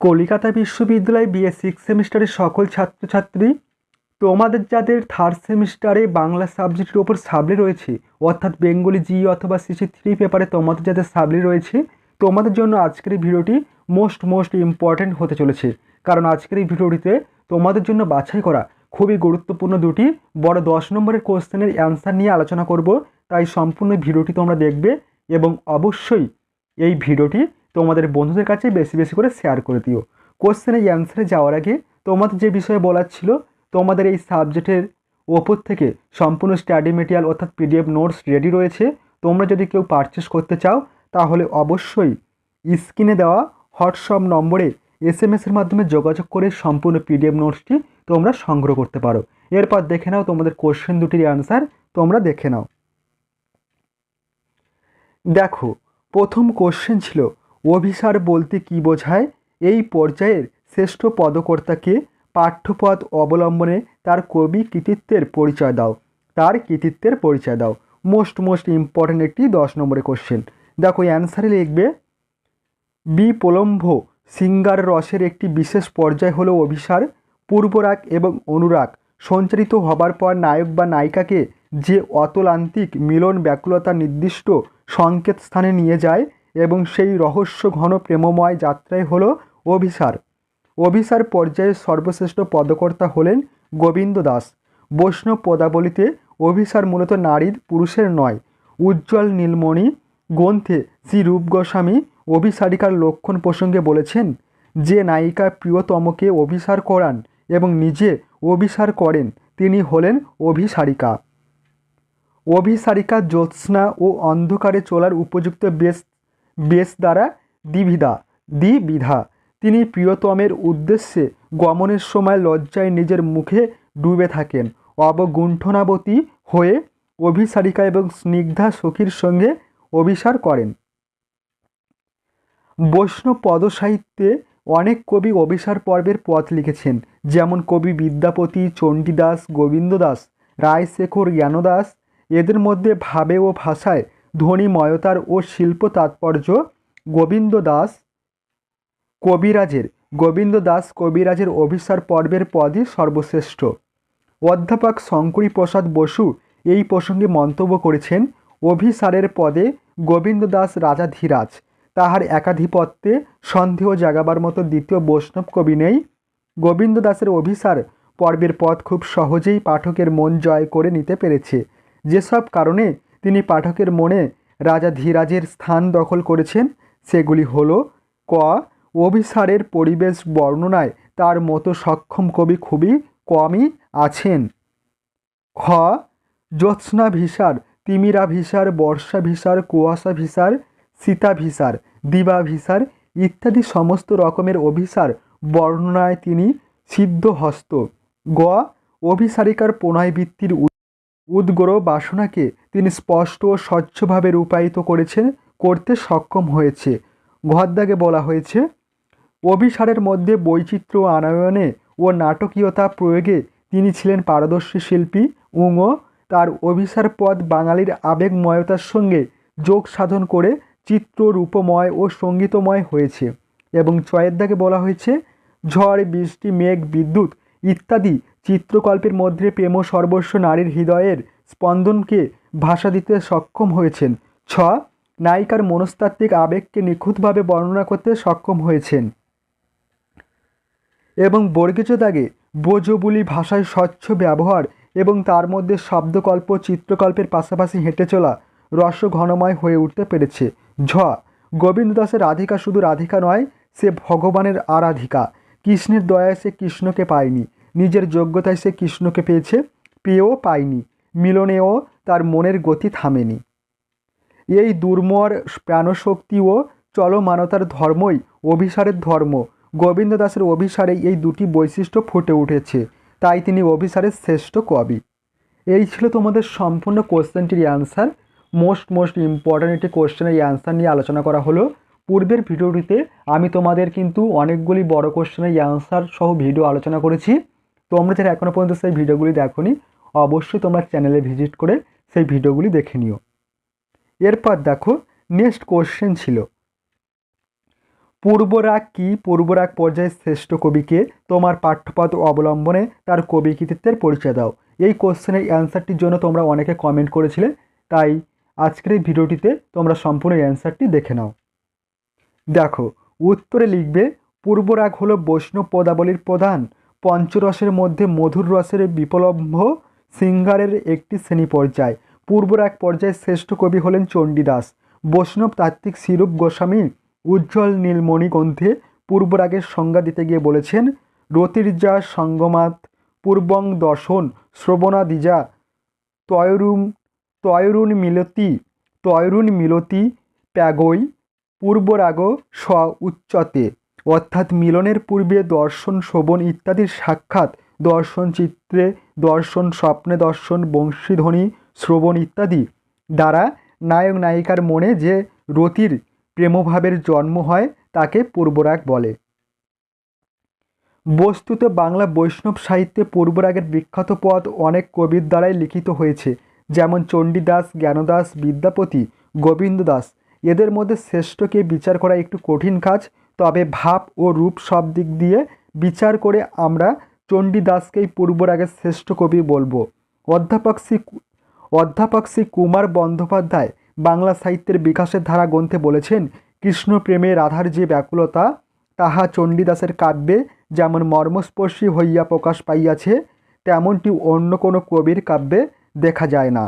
কলিকাতা বিশ্ববিদ্যালয় BA six সেমিস্টারের সকল ছাত্রছাত্রী, তোমাদের যাদের থার্ড সেমিস্টারে বাংলা সাবজেক্টের ওপর সাবলি রয়েছে, অর্থাৎ বেঙ্গলি জি অথবা সিসি থ্রি পেপারে তোমাদের যাদের সাবলি রয়েছে, তোমাদের জন্য আজকের এই ভিডিওটি মোস্ট মোস্ট ইম্পর্ট্যান্ট হতে চলেছে। কারণ আজকের এই ভিডিওটিতে তোমাদের জন্য বাছাই করা খুবই গুরুত্বপূর্ণ দুটি বড় দশ নম্বরের কোশ্চেনের অ্যান্সার নিয়ে আলোচনা করব। তাই সম্পূর্ণ ভিডিওটি তোমরা দেখবে এবং অবশ্যই এই ভিডিওটি তোমাদের বন্ধুদের কাছে বেশি বেশি করে শেয়ার করে দিও। কোশ্চেনের অ্যান্সারে যাওয়ার আগে তোমাদের যে বিষয়ে বলার ছিল, তোমাদের এই সাবজেক্টের ওপর থেকে সম্পূর্ণ স্টাডি মেটেরিয়াল অর্থাৎ পিডিএফ নোটস রেডি রয়েছে। তোমরা যদি কেউ পারচেস করতে চাও, তাহলে অবশ্যই স্ক্রিনে দেওয়া হোয়াটসঅ্যাপ নম্বরে এস এম এসের মাধ্যমে যোগাযোগ করে সম্পূর্ণ পিডিএফ নোটসটি তোমরা সংগ্রহ করতে পারো। এরপর দেখে নাও তোমাদের কোশ্চেন দুটির অ্যান্সার তোমরা দেখে নাও। দেখো, প্রথম কোশ্চেন ছিল অভিসার বলতে কি বোঝায়? এই পর্যায়ের শ্রেষ্ঠ পদকর্তাকে পাঠ্যপদ অবলম্বনে তার কবি কৃতিত্বের পরিচয় দাও। তার কৃতিত্বের পরিচয় দাও। মোস্ট মোস্ট ইম্পর্ট্যান্ট একটি দশ নম্বরের কোশ্চেন। দেখো, অ্যান্সারে লিখবে বিপ্লম্ভ সিঙ্গার রসের একটি বিশেষ পর্যায় হলো অভিসার, পূর্বরাগ এবং অনুরাগ। সঞ্চারিত হবার পর নায়ক বা নায়িকাকে যে অতলান্তিক মিলন ব্যাকুলতা নির্দিষ্ট সংকেত স্থানে নিয়ে যায় এবং সেই রহস্য ঘন প্রেমময় যাত্রাই হলো অভিসার। অভিসার পর্যায়ে সর্বশ্রেষ্ঠ পদকর্তা হলেন গোবিন্দ দাস। বৈষ্ণব পদাবলিতে অভিসার মূলত নারীর, পুরুষের নয়। উজ্জ্বল নীলমণি, গ্রন্থে শ্রী রূপ গোস্বামী অভিসারিকার লক্ষণ প্রসঙ্গে বলেছেন, যে নায়িকা প্রিয়তমকে অভিসার করান এবং নিজে অভিসার করেন, তিনি হলেন অভিসারিকা। অভিসারিকা জ্যোৎস্না ও অন্ধকারে চলার উপযুক্ত বেশ বেশ দ্বারা দ্বিবিধা দ্বিবিধা। তিনি প্রিয়তমের উদ্দেশ্যে গমনের সময় লজ্জায় নিজের মুখে ডুবে থাকেন। অবগুণ্ঠনাবতী হয়ে অভিসারিকা এবং স্নিগ্ধা সখীর সঙ্গে অভিসার করেন। বৈষ্ণব পদসাহিত্যে অনেক কবি অভিসার পর্বের পথ লিখেছেন, যেমন কবি বিদ্যাপতি, চণ্ডীদাস গোবিন্দ দাস রায়শেখর, জ্ঞানদাস। এদের মধ্যে ভাবে ও ভাষায় ধ্বনিময়তার ও শিল্প তাৎপর্য গোবিন্দ দাস কবিরাজের। গোবিন্দ দাস কবিরাজের অভিসার পর্বের পদই সর্বশ্রেষ্ঠ। অধ্যাপক শঙ্করী প্রসাদ বসু এই প্রসঙ্গে মন্তব্য করেছেন, অভিসারের পদে গোবিন্দ দাস রাজাধীরাজ তাহার একাধিপত্যে সন্দেহ জাগাবার মতো দ্বিতীয় বৈষ্ণব কবি নেই। গোবিন্দ দাসের অভিসার পর্বের পথ খুব সহজেই পাঠকের মন জয় করে নিতে পেরেছে। যেসব কারণে তিনি পাঠকের মনে রাজা ধীরাজের স্থান দখল করেছেন। সেগুলি হলো, ক, অভিসারের পরিবেশ বর্ণনায় তার মতো সক্ষম কবি খুবই কমই আছেন। খ জ্যোৎস্না ভিসার তিমিরা ভিসার বর্ষা ভিসার কুয়াশা ভিসার সীতা ভিসার দিবা ভিসার ইত্যাদি সমস্ত রকমের অভিসার বর্ণনায় তিনি সিদ্ধহস্ত। গ, অভিসারিকার প্রণয়বৃত্তির উদ্গ্র বাসনাকে তিনি স্পষ্ট ও স্বচ্ছভাবে রূপায়িত করেছেন, করতে সক্ষম হয়েছে। ঘরদাগে বলা হয়েছে, অভিসারের মধ্যে বৈচিত্র্য আনয়নে ও নাটকীয়তা প্রয়োগে তিনি ছিলেন পারদর্শী শিল্পী, উঙ। তার অভিসার পদ বাঙালির আবেগময়তার সঙ্গে যোগ সাধন করে চিত্র রূপময় ও সঙ্গীতময় হয়েছে এবং দাগে বলা হয়েছে, ঝড়, বৃষ্টি, মেঘ, বিদ্যুৎ ইত্যাদি চিত্রকল্পের মধ্যে প্রেম সর্বস্ব নারীর হৃদয়ের স্পন্দনকে ভাষা দিতে সক্ষম হয়েছেন। ছ, নায়িকার মনস্তাত্ত্বিক আবেগকে নিখুঁতভাবে বর্ণনা করতে সক্ষম হয়েছেন। এবং বর্গিত দাগে বোঝবুলি ভাষায় স্বচ্ছ ব্যবহার এবং তার মধ্যে শব্দকল্প, চিত্রকল্পের পাশাপাশি হেঁটে চলা রস ঘনময় হয়ে উঠতে পেরেছে। ঝ গোবিন্দ দাসের রাধিকা শুধু রাধিকা নয়, সে ভগবানের আরাধিকা। কৃষ্ণের দয়ায় সে কৃষ্ণকে পায়নি, নিজের যোগ্যতায় সে কৃষ্ণকে পেয়েছে, পেয়েও পায়নি। মিলনেও তার মনের গতি থামেনি। এই দুর্মর প্রাণশক্তি ও চলমানতার ধর্মই, অভিসারের ধর্ম। গোবিন্দ দাসের অভিসারে এই দুটি বৈশিষ্ট্য ফুটে উঠেছে, তাই তিনি অভিসারের শ্রেষ্ঠ কবি। এই ছিল তোমাদের সম্পূর্ণ কোশ্চেনটির অ্যান্সার। মোস্ট মোস্ট ইম্পর্ট্যান্ট একটি কোশ্চেনের অ্যান্সার নিয়ে আলোচনা করা হলো। পূর্বের ভিডিওটিতে আমি তোমাদের কিন্তু অনেকগুলি বড় কোশ্চেনের অ্যান্সার সহ ভিডিও আলোচনা করেছি। তোমরা যারা এখনও পর্যন্ত সেই ভিডিওগুলি দেখোনি অবশ্যই তোমরা চ্যানেলে ভিজিট করে সেই ভিডিওগুলি দেখে নিও। এরপর দেখো নেক্সট কোশ্চেন ছিল, পূর্বরাগ কি? পূর্বরাগ পর্যায়ের শ্রেষ্ঠ কবিকে তোমার পাঠ্যপদ অবলম্বনে তার কবি কৃতিত্বের পরিচয় দাও। এই কোশ্চেনের অ্যান্সারটির জন্য তোমরা অনেকে কমেন্ট করেছিলে, তাই আজকের এই ভিডিওটিতে তোমরা সম্পূর্ণ অ্যান্সারটি দেখে নাও। দেখো, উত্তরে লিখবে, পূর্বরাগ হলো বৈষ্ণব পদাবলীর প্রধান, পঞ্চরসের মধ্যে মধুর রসের বিপলম্ভ সিঙ্গারের একটি শ্রেণি পর্যায় পূর্বরাগ পর্যায়ের শ্রেষ্ঠ কবি হলেন চণ্ডীদাস বৈষ্ণব তাত্ত্বিক শিরূপ গোস্বামী উজ্জ্বল নীলমণি গ্রন্থে পূর্বরাগের সংজ্ঞা দিতে গিয়ে বলেছেন, রতির্যা সঙ্গমাত পূর্বং দর্শন শ্রবণাদিজা তয়রুম, তয়রুণ মিলতি তয়রুণ মিলতি প্যাগৈ পূর্বরাগ স্ব উচ্চতে। অর্থাৎ মিলনের পূর্বে দর্শন শোভন ইত্যাদির সাক্ষাৎ দর্শন চিত্রে দর্শন, স্বপ্নে দর্শন, বংশীধ্বনি, শ্রবণ ইত্যাদি দ্বারা নায়ক নায়িকার মনে যে রতির প্রেমভাবের জন্ম হয় তাকে পূর্বরাগ বলে। বস্তুত বাংলা বৈষ্ণব সাহিত্যে পূর্বরাগের বিখ্যাত পদ অনেক কবির দ্বারাই লিখিত হয়েছে, যেমন চণ্ডীদাস, জ্ঞানদাস, বিদ্যাপতি গোবিন্দ দাস এদের মধ্যে শ্রেষ্ঠকে বিচার করা একটু কঠিন কাজ, তবে ভাব ও রূপ সব দিক দিয়ে বিচার করে আমরা চণ্ডীদাসকেই পূর্বরাগের শ্রেষ্ঠ কবি বলব। অধ্যাপক শ্রী অধ্যাপক শ্রী কুমার বন্দ্যোপাধ্যায় বাংলা সাহিত্যের বিকাশের ধারা গ্রন্থে বলেছেন, কৃষ্ণ প্রেমে রাধার যে ব্যাকুলতা, তাহা চণ্ডীদাসের কাব্যে যেমন মর্মস্পর্শী হইয়া প্রকাশ পাইয়াছে, তেমনটি অন্য কোনো কবির কাব্যে দেখা যায় না।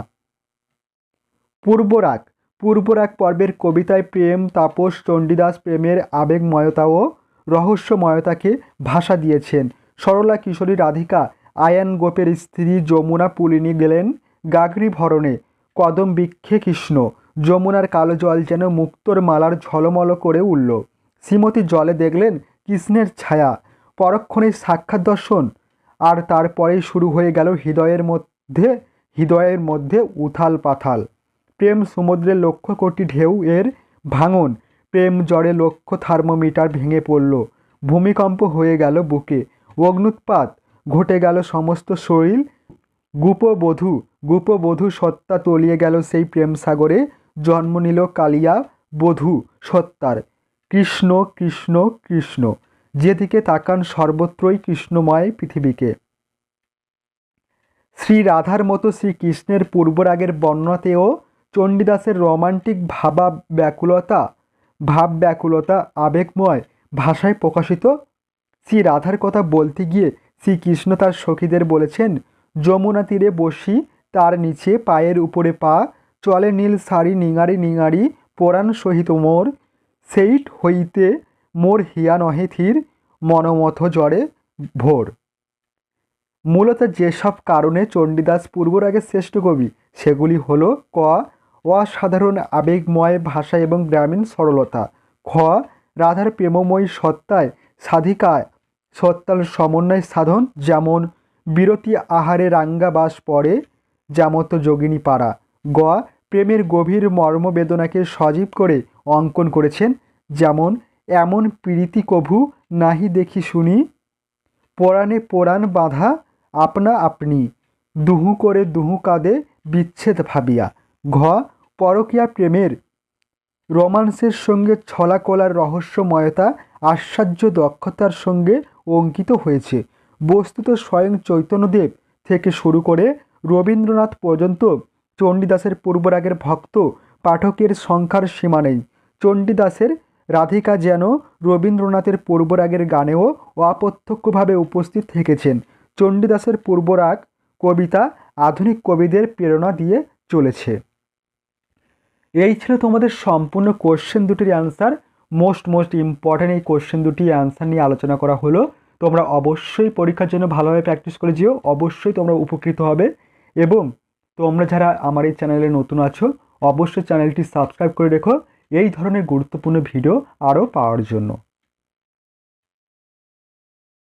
পূর্বরাগ পূর্বরাগ পর্বের কবিতায় প্রেম, তাপস, চণ্ডীদাস প্রেমের আবেগময়তা ও রহস্যময়তাকে ভাষা দিয়েছেন। সরলা কিশোরী রাধিকা, আয়ান গোপের স্ত্রী যমুনা পুলিনী গেলেন গাগরি ভরণে। কদম বৃক্ষে কৃষ্ণ, যমুনার কালো জল যেন মুক্তোর মালার ঝলমল করে উঠল। শ্রীমতী জলে দেখলেন কৃষ্ণের ছায়া, পরক্ষণে সাক্ষাৎ দর্শন। আর তারপরেই শুরু হয়ে গেল হৃদয়ের মধ্যে হৃদয়ের মধ্যে উথাল পাথাল। প্রেম সমুদ্রের লক্ষ কোটি ঢেউ এর ভাঙন, প্রেম জ্বরে লক্ষ থার্মোমিটার ভেঙে পড়ল। ভূমিকম্প হয়ে গেল বুকে। অগ্নুৎপাত ঘটে গেল সমস্ত শরীর, গুপবধূ গুপবধূ সত্তা তলিয়ে গেল সেই প্রেম সাগরে জন্ম নিল কালিয়া বধূ সত্তার। কৃষ্ণ কৃষ্ণ কৃষ্ণ, যেদিকে তাকান সর্বত্রই কৃষ্ণময় পৃথিবীকে। শ্রী রাধার মতো শ্রীকৃষ্ণের পূর্বরাগের বর্ণনাতেও চণ্ডীদাসের রোমান্টিক ভাবা ব্যাকুলতা ভাব ব্যাকুলতা আবেগময় ভাষায় প্রকাশিত শ্রী রাধার কথা বলতে গিয়ে শ্রীকৃষ্ণ তার সখীদের বলেছেন, যমুনা তীরে বসি, তার নিচে পায়ের উপরে পা, চলে নীল শাড়ি নিঙাড়ি নিঙাড়ি পরাণ সহিত মোর। সেইট হইতে মোর হিয়া নহে থির মনমথ জড়ে ভোর। মূলত যেসব কারণে চণ্ডীদাস পূর্বরাগের শ্রেষ্ঠ কবি, সেগুলি হলো ক, অসাধারণ আবেগময় ভাষা এবং গ্রামীণ সরলতা। খ, রাধার প্রেমময়ী সত্তায় সাধিকায় সত্তার সমন্বয় সাধন, যেমন বিরতি আহারে রাঙ্গাবাস পড়ে, যেমত যোগিনী পাড়া। গ প্রেমের গভীর মর্মবেদনাকে সজীব করে অঙ্কন করেছেন, যেমন, এমন প্রীতি কভু নাহি দেখি শুনি, পরাণে পোড়ান বাঁধা আপনা আপনি, দুহু করে দুহু কাঁদে বিচ্ছেদ ভাবিয়া। ঘ, পরকীয়া প্রেমের রোমান্সের সঙ্গে ছলাকলার রহস্যময়তা, আশ্চর্য দক্ষতার সঙ্গে অঙ্কিত হয়েছে। বস্তুত স্বয়ং চৈতন্যদেব থেকে শুরু করে রবীন্দ্রনাথ পর্যন্ত চণ্ডীদাসের পূর্বরাগের ভক্ত পাঠকের সংখ্যার সীমা নেই। চণ্ডীদাসের রাধিকা যেন রবীন্দ্রনাথের পূর্বরাগের গানেও অপ্রত্যক্ষভাবে উপস্থিত থেকেছেন। চণ্ডীদাসের পূর্বরাগ কবিতা আধুনিক কবিদের প্রেরণা দিয়ে চলেছে। এই ছিল তোমাদের সম্পূর্ণ কোশ্চেন দুটির অ্যান্সার মোস্ট মোস্ট ইম্পর্ট্যান্ট এই কোয়েশ্চেন দুটি অ্যান্সার নিয়ে আলোচনা করা হলো। তোমরা অবশ্যই পরীক্ষার জন্য ভালোভাবে প্র্যাকটিস করে যেও, অবশ্যই তোমরা উপকৃত হবে। এবং তোমরা যারা আমার এই চ্যানেলে নতুন আছো, অবশ্যই চ্যানেলটি সাবস্ক্রাইব করে রেখো। এই ধরনের গুরুত্বপূর্ণ ভিডিও আরও পাওয়ার জন্য।